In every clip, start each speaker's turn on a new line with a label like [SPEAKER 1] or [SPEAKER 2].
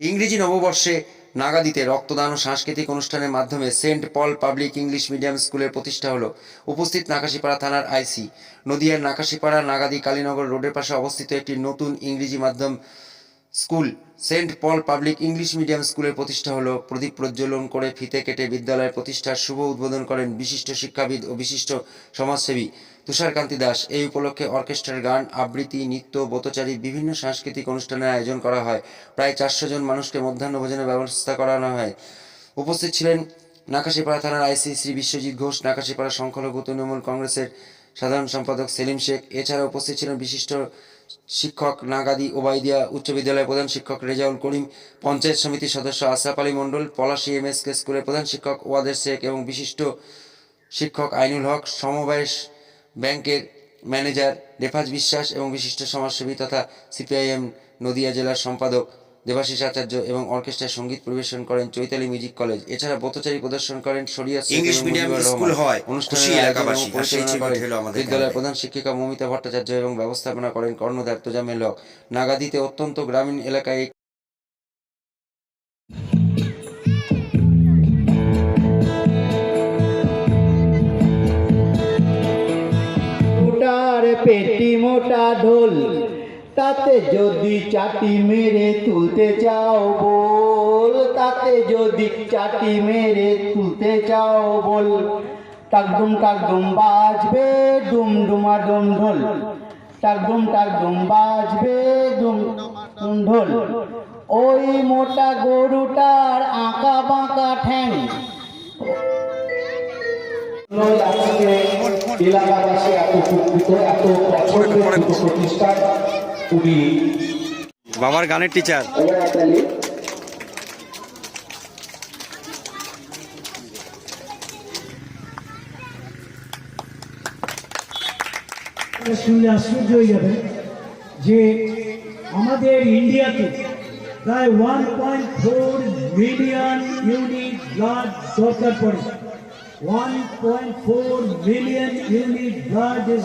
[SPEAKER 1] ইংরেজি নববর্ষে নাগাদিতে রক্তদান ও সাংস্কৃতিক অনুষ্ঠানের মাধ্যমে saint Paul public English medium স্কুলের প্রতিষ্ঠা হলো। উপস্থিত নাকাশিপাড়া থানার আইসি। নদিয়ার নাকাশিপাড়া নাগাদি কালীনগর রোডের পাশে অবস্থিত একটি নতুন ইংরেজি মাধ্যম school. Saint Paul public English medium স্কুলের প্রতিষ্ঠা হলো। প্রদীপ প্রজ্বলন করে ফিতে কেটে বিদ্যালয়ের প্রতিষ্ঠার শুভ উদ্বোধন করেন বিশিষ্ট শিক্ষাবিদ ও বিশিষ্ট সমাজসেবী তুষারকান্তি দাস। এই উপলক্ষে অর্কেস্ট্রার গান, আবৃত্তি, নৃত্য বোতচারী বিভিন্ন সাংস্কৃতিক অনুষ্ঠানের আয়োজন করা হয়। প্রায় চারশো জন মানুষকে মধ্যাহ্নভোজনের ব্যবস্থা করানো হয়। উপস্থিত ছিলেন নাকাশিপাড়া থানার আইসি শ্রী বিশ্বজিৎ ঘোষ, নাকাশিপাড়া সংখ্যালঘু তৃণমূল কংগ্রেসের সাধারণ সম্পাদক সেলিম শেখ। এছাড়া উপস্থিত ছিলেন বিশিষ্ট শিক্ষক নাগাদি ওবাইদিয়া উচ্চ বিদ্যালয়ের প্রধান শিক্ষক রেজাউল করিম, পঞ্চায়েত সমিতির সদস্য Ashraf Ali Mondal, Palashi M S K স্কুলের প্রধান শিক্ষক ওয়াদের শেখ এবং বিশিষ্ট শিক্ষক আইনুল হক সমবায় ব্যাংকের ম্যানেজার রেফাজ বিশ্বাস এবং বিশিষ্ট সমাজসেবী তথা সিপিআইএম নদিয়া জেলার সম্পাদক দেবাশিস আচার্য এবং অর্কেস্ট্রায় সংগীত পরিবেশন করেন চৈতালি মিউজিক কলেজ। এছাড়া পথচারী প্রদর্শন করেন শরিয়া
[SPEAKER 2] ইংলিশ মিডিয়াম স্কুল হয়।
[SPEAKER 1] বিদ্যালয়ের প্রধান শিক্ষিকা মমিতা ভট্টাচার্য এবং ব্যবস্থাপনা করেন কর্ণধার তোজামেল হক নাগাদিতে অত্যন্ত গ্রামীণ এলাকায়
[SPEAKER 3] পেটি মোটা ঢোল। তাতে যদি চাটি মেরে তুলতে চাও বল তাতে যদি চাটি মেরে তুলতে চাও বল টাকডুম টাকডুম বাজবে ডুম ডুমা ডুম ঢোল টাকডুম টাকডুম বাজবে ডুম ডুম ঢোল ওই মোটা গরুটার আঁকা বাঁকা ঠ্যাং এলাকাবাসী এত উপকৃত এত প্রতিষ্ঠান খুবই
[SPEAKER 2] বাবার গানের টিচার
[SPEAKER 4] শুনলে আশ্চর্য হয়ে যাবে যে আমাদের ইন্ডিয়াতে প্রায় one point four million unit blood দরকার পড়ে। One point four million unit blood is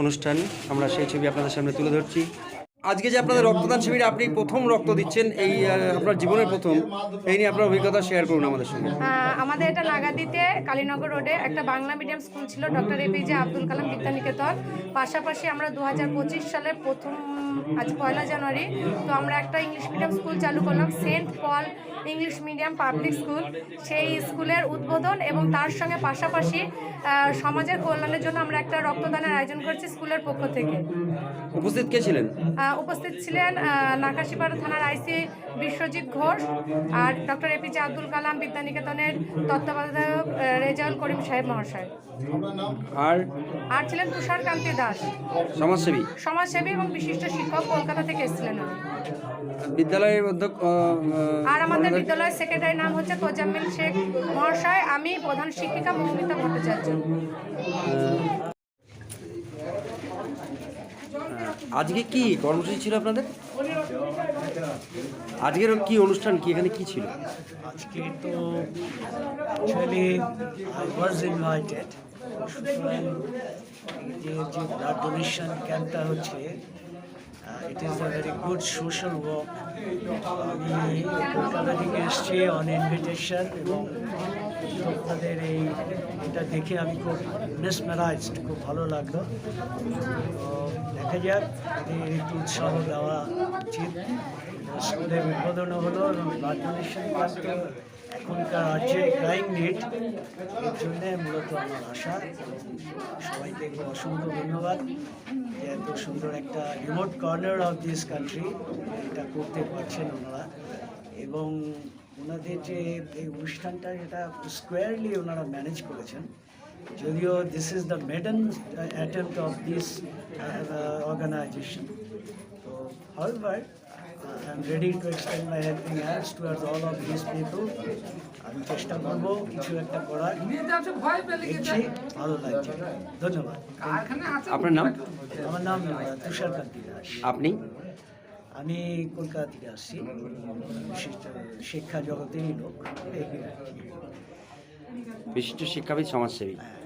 [SPEAKER 2] অনুষ্ঠান। আমরা সেই ছবি আপনাদের সামনে তুলে ধরছি। আজকে যে আপনাদের রক্তদান শিবিরে আপনি প্রথম রক্ত দিচ্ছেন এই আপনার জীবনের প্রথম এই নিয়ে আপনার অভিজ্ঞতা শেয়ার করুন আমাদের সঙ্গে।
[SPEAKER 5] আমাদের এটা নাগাদিতে কালীনগর রোডে একটা বাংলা মিডিয়াম স্কুল ছিল ডক্টর এপিজে আব্দুল কালাম বিদ্যানিকেতন। পাশাপাশি আমরা দু সালে প্রথম আজ পয়লা জানুয়ারি তো আমরা একটা ইংলিশ মিডিয়াম স্কুল চালু করলাম saint Paul English medium public school. সেই স্কুলের উদ্বোধন এবং তার সঙ্গে পাশাপাশি সমাজের কল্যাণের জন্য আমরা একটা রক্তদানের আয়োজন করছি স্কুলের পক্ষ থেকে।
[SPEAKER 1] উপস্থিত কে ছিলেন?
[SPEAKER 5] উপস্থিত ছিলেন নাকাশিপাড়া থানার আইসি বিশ্বজিৎ ঘোষ আর ডক্টর এপিজে আব্দুল কালাম বিদ্যানিকেতনের তত্ত্বাবধায়ক রেজাউল করিম সাহেব মহাশয়।
[SPEAKER 1] আর
[SPEAKER 5] আর ছিলেন তুষারকান্তি দাস।
[SPEAKER 1] সমাজসেবী।
[SPEAKER 5] সমাজসেবী এবং বিশিষ্ট শিক্ষক কলকাতা থেকে এসেছিলেন
[SPEAKER 1] বিদ্যালয়ের অধ্যক্ষ
[SPEAKER 5] আর আমাদের বিদ্যালয়ের সেক্রেটারির নাম হচ্ছে তোজাম্মিল শেখ মহাশয় আমি প্রধান শিক্ষিকা মৌমিতা ভট্টাচার্য।
[SPEAKER 1] আজকে কি কর্মসূচি ছিল আপনাদের? আজকের কি অনুষ্ঠান কি? এখানে কি ছিল?
[SPEAKER 6] আজকে তো অ্যাকচুয়ালি ওয়াজ ইনভাইটেড। যে যে ব্লাড ডোনেশন ক্যাম্পটা হচ্ছে it is a very good social work আমি কলকাতা থেকে এসেছি অন ইনভিটেশন এবং আপনাদের এই এটা দেখে আমি খুব মিসমেরাইজড খুব ভালো লাগল। দেখা যাক একটু উৎসাহ দেওয়া উচিত। স্কুলের উদ্বোধনও হলো এবং এখনকার রাজ্যের ক্রাইম নিড এর জন্যে মূলত আমার আশা। সবাইকে খুব অসংখ্য ধন্যবাদ। যে এত সুন্দর একটা remote corner of this country এটা করতে পারছেন ওনারা। এবং ওনাদের যে এই অনুষ্ঠানটা এটা স্কোয়ারলি ওনারা ম্যানেজ করেছেন। যদিও this is the maiden attempt of this organization তো however I am ready to extend my helping hands towards all of this people আমি চেষ্টা করব কিছু একটা করার। দেখছি ভালো লাগছে। ধন্যবাদ।
[SPEAKER 2] আপনার নাম?
[SPEAKER 6] আমার নাম তুষার তুষারকান্তি দাস।
[SPEAKER 2] আপনি?
[SPEAKER 6] আমি কলকাতা থেকে আসছি বিশিষ্ট শিক্ষা জগতেরই লোক।
[SPEAKER 2] বিশিষ্ট শিক্ষাবিদ সমাজসেবী।
[SPEAKER 6] হ্যাঁ।